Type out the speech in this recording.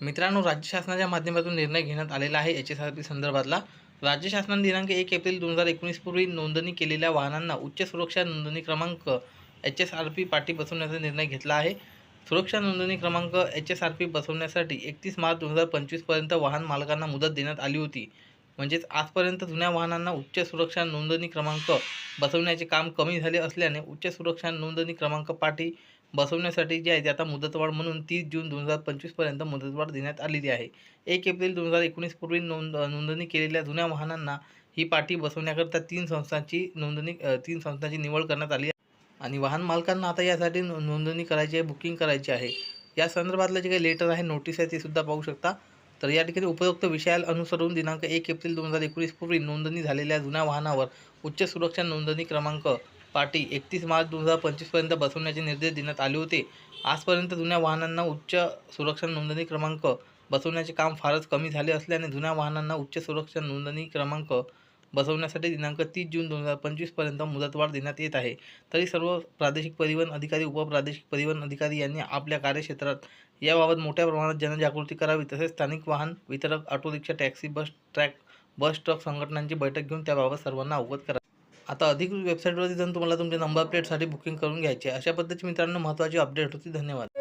मित्रांनो राज्य शासनाच्या माध्यमातून निर्णय घेण्यात आलेला आहे एच एस आर पी संदर्भातला. राज्य शासनाने दिनांक एक एप्रिल दोन हजार एकोणीस पूर्वी नोंदणी केलेल्या वाहनांना उच्च सुरक्षा नोंदणी क्रमांक एच एस आर पी पाठी बसवण्याचा निर्णय घेतला आहे. सुरक्षा नोंदणी क्रमांक एच एस आर पी बसवण्यासाठी एकतीस मार्च दोन हजार पंचवीसपर्यंत वाहन मालकांना मुदत देण्यात आली होती. म्हणजेच आजपर्यंत जुन्या वाहनांना उच्च सुरक्षा नोंदणी क्रमांक बसवण्याचे काम कमी झाले असल्याने उच्च सुरक्षा नोंदणी क्रमांक पाठी बसवण्यासाठी जी आहे ते आता मुदतवाढ म्हणून तीस जून दोन हजार पंचवीसपर्यंत मुदतवाढ देण्यात आलेली आहे. एक एप्रिल दोन हजार एकोणीसपूर्वी नोंद नोंदणी केलेल्या जुन्या वाहनांना ही पाटी बसवण्याकरता तीन संस्थांची नोंदणी तीन संस्थांची निवड करण्यात आली आहे. आणि वाहन मालकांना आता यासाठी नोंदणी करायची आहे बुकिंग करायची आहे. या संदर्भातलं जे काही लेटर आहे नोटीस आहे ते सुद्धा पाहू शकता. तर या ठिकाणी उपरोक्त विषयाला अनुसरून दिनांक एक एप्रिल दोन हजार एकोणीस पूर्वी नोंदणी झालेल्या जुन्या वाहनावर उच्च सुरक्षा नोंदणी क्रमांक पाटी एकतीस मार्च दोन हजार पंचवीसपर्यंत बसवण्याचे निर्देश देण्यात आले होते. आजपर्यंत जुन्या वाहनांना उच्च सुरक्षा नोंदणी क्रमांक बसवण्याचे काम फारच कमी झाले असल्याने जुन्या वाहनांना उच्च सुरक्षा नोंदणी क्रमांक बसवण्यासाठी दिनांक तीस जून दोन हजार पंचवीसपर्यंत मुदतवाढ देण्यात येत आहे. तरी सर्व प्रादेशिक परिवहन अधिकारी उपप्रादेशिक परिवहन अधिकारी यांनी आपल्या कार्यक्षेत्रात याबाबत मोठ्या प्रमाणात जनजागृती करावी. तसेच स्थानिक वाहन वितरक auto rickshaw taxi bus track bus truck संघटनांची बैठक घेऊन त्याबाबत सर्वांना अवगत करा आता अधिकृत वेबसाईटवरती जाऊन तुम्हाला तुमच्या नंबर प्लेटसाठी बुकिंग करून घ्यायचे अशा पद्धतीची मित्रांनो महत्त्वाची अपडेट होती. धन्यवाद.